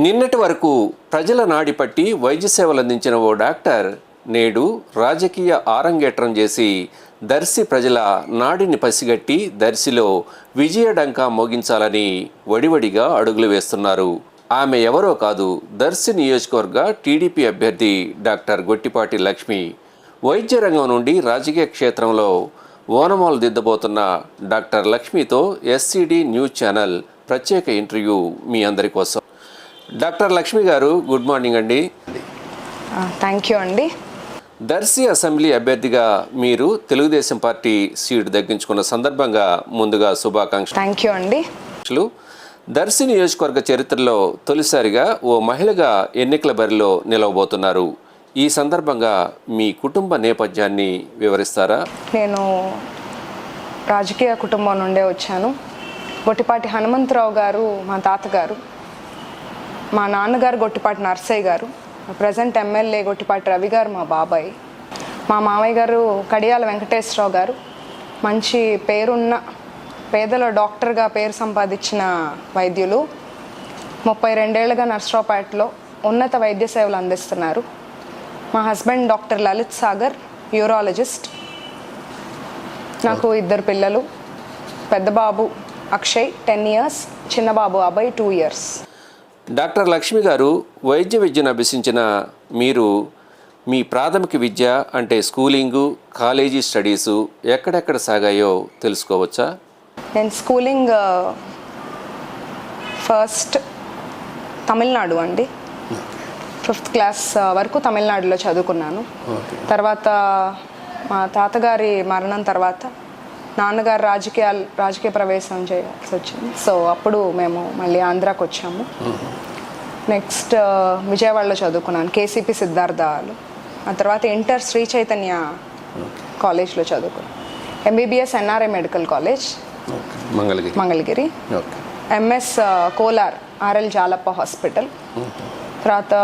నిన్నటి వరకు ప్రజల నాడి పట్టి వైద్య సేవలు అందించిన ఓ డాక్టర్ నేడు రాజకీయ ఆరంగేట్రం చేసి దర్శి ప్రజల నాడిని పసిగట్టి దర్శిలో విజయడంకా మోగించాలని వడివడిగా అడుగులు వేస్తున్నారు. ఆమె ఎవరో కాదు దర్శి నియోజకవర్గ టీడీపీ అభ్యర్థి డాక్టర్ గొట్టిపాటి లక్ష్మి. వైద్య రంగం నుండి రాజకీయ క్షేత్రంలో ఓనమాలు దిద్దబోతున్న డాక్టర్ లక్ష్మితో ఎస్సీడీ న్యూస్ ఛానల్ ప్రత్యేక ఇంటర్వ్యూ మీ అందరి కోసం. Doctor Lakshmi garu good morning అండి. థ్యాంక్ యూ అండి. దర్శి అసెంబ్లీ అభ్యర్థిగా మీరు తెలుగుదేశం పార్టీ సీటు దక్కించుకున్న సందర్భంగా ముందుగా శుభాకాంక్షలు. థ్యాంక్ యూ అండి. దర్శి నియోజకవర్గ చరిత్రలో తొలిసారిగా ఓ మహిళగా ఎన్నికల బరిలో నిలవబోతున్నారు. ఈ సందర్భంగా మీ కుటుంబ నేపథ్యాన్ని వివరిస్తారా? నేను రాజకీయ కుటుంబం నుండే వచ్చాను. గొట్టిపాటి హనుమంతరావు గారు మా తాతగారు. మా నాన్నగారు గొట్టిపాటి నర్సయ్య గారు ప్రజెంట్ ఎమ్మెల్యే గొట్టిపాటి రవి గారు మా బాబాయ్ మా మామయ్య గారు కడియాల వెంకటేశ్వరరావు గారు. మంచి పేరున్న పేదల డాక్టర్గా పేరు సంపాదించిన వైద్యులు. ముప్పై రెండేళ్ళుగా నర్సరావుపేటలో ఉన్నత వైద్య సేవలు అందిస్తున్నారు. మా husband doctor Lalith Sagar urologist నాకు ఇద్దరు పిల్లలు పెద్ద బాబు అక్షయ్ టెన్ ఇయర్స్ చిన్న బాబు Abhay two years doctor Lakshmi garu వైద్య విద్యను అభ్యసించిన మీరు మీ ప్రాథమిక విద్య అంటే స్కూలింగు కాలేజీ స్టడీసు ఎక్కడెక్కడ సాగాయో తెలుసుకోవచ్చా? నేను స్కూలింగ్ ఫస్ట్ తమిళనాడు అండి. ఫిఫ్త్ క్లాస్ వరకు తమిళనాడులో చదువుకున్నాను. తర్వాత మా తాతగారి మరణం తర్వాత నాన్నగారు రాజకీయాలు రాజకీయ ప్రవేశం చేయాల్సి వచ్చింది సో అప్పుడు మేము మళ్ళీ ఆంధ్రాకి వచ్చాము. నెక్స్ట్ విజయవాడలో చదువుకున్నాను కేసీపీ సిద్ధార్థలో. ఆ తర్వాత ఇంటర్ శ్రీ చైతన్య కాలేజ్లో చదువుకున్నాను. MBBS NRI medical college Mangalagiri. Mangalagiri. MS Kolar RL Jalappa hospital. తర్వాత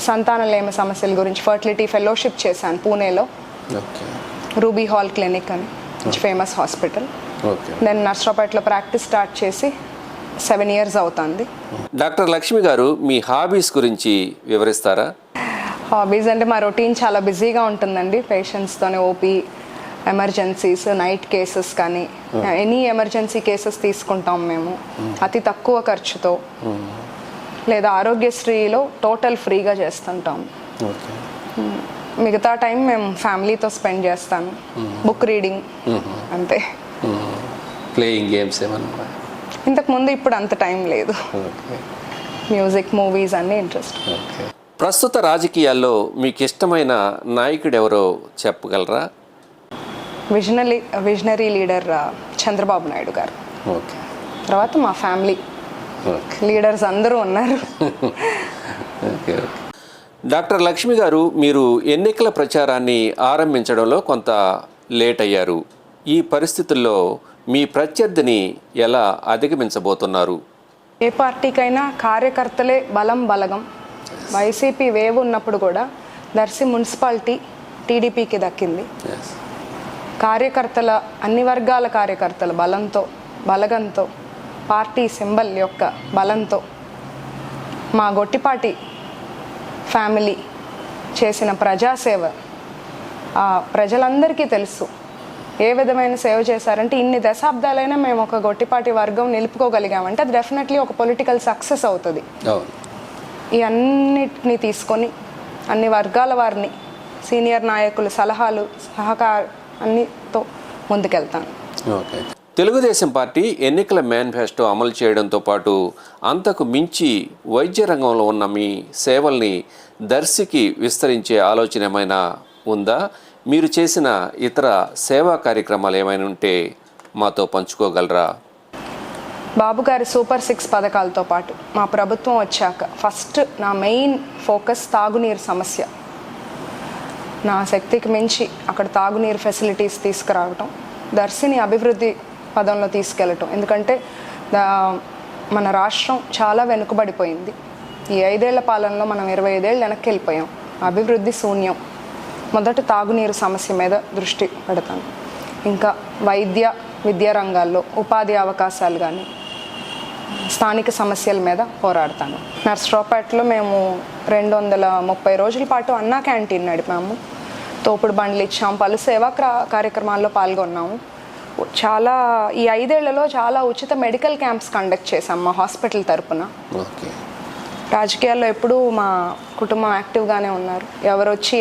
సంతానలేమ సమస్యల గురించి ఫర్టిలిటీ ఫెలోషిప్ చేశాను పూణేలో. రూబీ హాల్ క్లినిక్ అని. ఫేమస్ హాస్పిటల్ నేను నర్సరావుపేటలో ప్రాక్టీస్ స్టార్ట్ చేసి సెవెన్ ఇయర్స్ అవుతుంది. డాక్టర్ లక్ష్మి గారు మీ హాబీస్ గురించి వివరిస్తారా? హాబీస్ అంటే మా రొటీన్ చాలా బిజీగా ఉంటుందండి. పేషెంట్స్తోనే ఓపీ ఎమర్జెన్సీస్ నైట్ కేసెస్ కానీ ఎనీ ఎమర్జెన్సీ కేసెస్ తీసుకుంటాం మేము. అతి తక్కువ ఖర్చుతో. లేదా ఆరోగ్యశ్రీలో టోటల్ ఫ్రీగా చేస్తుంటాం. మిగతా టైం మేము ఫ్యామిలీతో స్పెండ్ చేస్తాను బుక్ రీడింగ్. అంతే. ప్లేయింగ్ గేమ్స్ ఏమన్నా? ఇంతకు ముందు ఇప్పుడు అంత టైం లేదు. మ్యూజిక్ మూవీస్ అన్నీ ఇంట్రెస్ట్. ప్రస్తుత రాజకీయాల్లో మీకు ఇష్టమైన నాయకుడు ఎవరో చెప్పగలరా? Visionary visionary leader Chandrababu Naidu garu. Okay. తర్వాత మా ఫ్యామిలీ. లీడర్స్ అందరూ ఉన్నారు. Okay okay. డాక్టర్ లక్ష్మి గారు మీరు ఎన్నికల ప్రచారాన్ని ఆరంభించడంలో కొంత లేట్ అయ్యారు. ఈ పరిస్థితుల్లో మీ ప్రత్యర్థిని ఎలా అధిగమించబోతున్నారు? ఏ పార్టీకైనా కార్యకర్తలే బలం బలగం. వైసీపీ వేవ్ ఉన్నప్పుడు కూడా దర్శి మున్సిపాలిటీ టీడీపీకి దక్కింది. కార్యకర్తల అన్ని వర్గాల కార్యకర్తల బలంతో బలగంతో పార్టీ సింబల్ యొక్క బలంతో మా గొట్టిపాటి ఫ్యామిలీ చేసిన ప్రజాసేవ. ప్రజలందరికీ తెలుసు. ఏ విధమైన సేవ చేశారంటే ఇన్ని దశాబ్దాలైనా మేము ఒక గొట్టిపాటి వర్గం నిలుపుకోగలిగామంటే అది డెఫినెట్లీ ఒక పొలిటికల్ సక్సెస్ అవుతుంది. ఈ అన్నిటిని తీసుకొని అన్ని వర్గాల వారిని సీనియర్ నాయకుల సలహాలు సహకార అన్నితో ముందుకెళ్తాను. ఓకే. తెలుగుదేశం పార్టీ ఎన్నికల మేనిఫెస్టో అమలు చేయడంతో పాటు అంతకు మించి వైద్య రంగంలో ఉన్న మీ సేవల్ని దర్శికి విస్తరించే ఆలోచన ఏమైనా ఉందా? మీరు చేసిన ఇతర సేవా కార్యక్రమాలు ఏమైనా ఉంటే మాతో పంచుకోగలరా? బాబు గారి సూపర్ సిక్స్ పథకాలతో పాటు మా ప్రభుత్వం వచ్చాక ఫస్ట్ నా మెయిన్ ఫోకస్ తాగునీరు సమస్య. నా శక్తికి మించి అక్కడ తాగునీరు ఫెసిలిటీస్ తీసుకురావటం దర్శిని అభివృద్ధి పదంలో తీసుకెళ్ళటం. ఎందుకంటే మన రాష్ట్రం చాలా వెనుకబడిపోయింది. ఈ ఐదేళ్ళ పాలనలో మనం ఇరవై ఐదేళ్ళు వెనక్కి వెళ్ళిపోయాం అభివృద్ధి శూన్యం. మొదట తాగునీరు సమస్య మీద దృష్టి పెడతాను. ఇంకా వైద్య విద్యా రంగాల్లో ఉపాధి అవకాశాలు కానీ స్థానిక సమస్యల మీద పోరాడతాను. నర్సరావుపేటలో మేము రెండు వందల ముప్పై రోజుల పాటు అన్నా క్యాంటీన్ నడిపాము. తోపుడు బండ్లు ఇచ్చాము. పలు సేవా క్రా- కార్యక్రమాల్లో పాల్గొన్నాము. చాలా ఈ ఐదేళ్ళలో చాలా ఉచిత మెడికల్ క్యాంప్స్ కండక్ట్ చేశాం మా హాస్పిటల్ తరపున. ఓకే. రాజకీయాల్లో ఎప్పుడూ మా కుటుంబం యాక్టివ్గానే ఉన్నారు. ఎవరు వచ్చి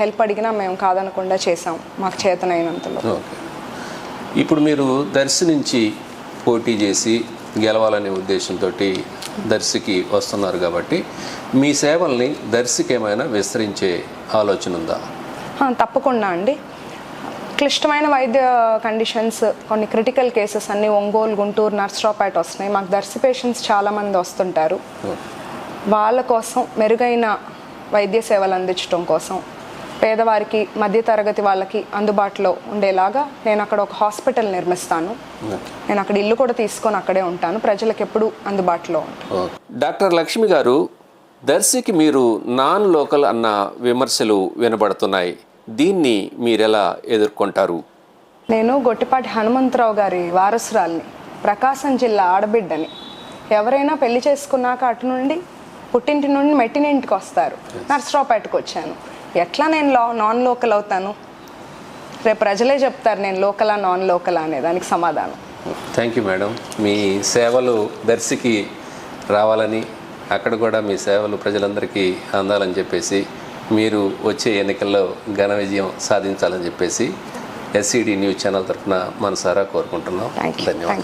హెల్ప్ అడిగినా మేము కాదనకుండా చేసాం మాకు చేతనైనంతలో. ఓకే. ఇప్పుడు మీరు దర్శి నుంచి పోటీ చేసి గెలవాలనే ఉద్దేశంతో దర్శికి వస్తున్నారు కాబట్టి మీ సేవల్ని దర్శికి ఏమైనా విస్తరించే ఆలోచన ఉందా తప్పకుండా అండి. క్లిష్టమైన వైద్య కండిషన్స్ కొన్ని క్రిటికల్ కేసెస్ అన్ని ఒంగోలు గుంటూరు నర్సరావుపేట వస్తున్నాయి. మాకు దర్శి పేషెంట్స్ చాలామంది వస్తుంటారు. వాళ్ళ కోసం మెరుగైన వైద్య సేవలు అందించడం కోసం పేదవారికి మధ్యతరగతి వాళ్ళకి అందుబాటులో ఉండేలాగా నేను అక్కడ ఒక హాస్పిటల్ నిర్మిస్తాను. నేను అక్కడ ఇల్లు కూడా తీసుకొని అక్కడే ఉంటాను. ప్రజలకు ఎప్పుడు అందుబాటులో ఉంటాను. డాక్టర్ లక్ష్మి గారు దర్శికి మీరు నాన్ లోకల్ అన్న విమర్శలు వినబడుతున్నాయి. దీన్ని మీరెలా ఎదుర్కొంటారు? నేను గొట్టిపాటి హనుమంతరావు గారి వారసురాల్ని ప్రకాశం జిల్లా ఆడబిడ్డని. ఎవరైనా పెళ్ళి చేసుకున్నాక అటు నుండి పుట్టింటి నుండి మెట్టినింటికి వస్తారు. నర్సరావుపేటకు వచ్చాను. ఎట్లా నేను లో నాన్ లోకల్ అవుతాను? రేపు ప్రజలే చెప్తారు నేను లోకలా నాన్ లోకలా అనే దానికి సమాధానం. Thank you madam. మీ సేవలు దర్శికి రావాలని అక్కడ కూడా మీ సేవలు ప్రజలందరికీ అందాలని చెప్పేసి మీరు వచ్చే ఎన్నికల్లో ఘన విజయం సాధించాలని చెప్పేసి ఎస్సీడీ న్యూస్ ఛానల్ తరఫున మనసారా కోరుకుంటున్నాం. ధన్యవాదాలు.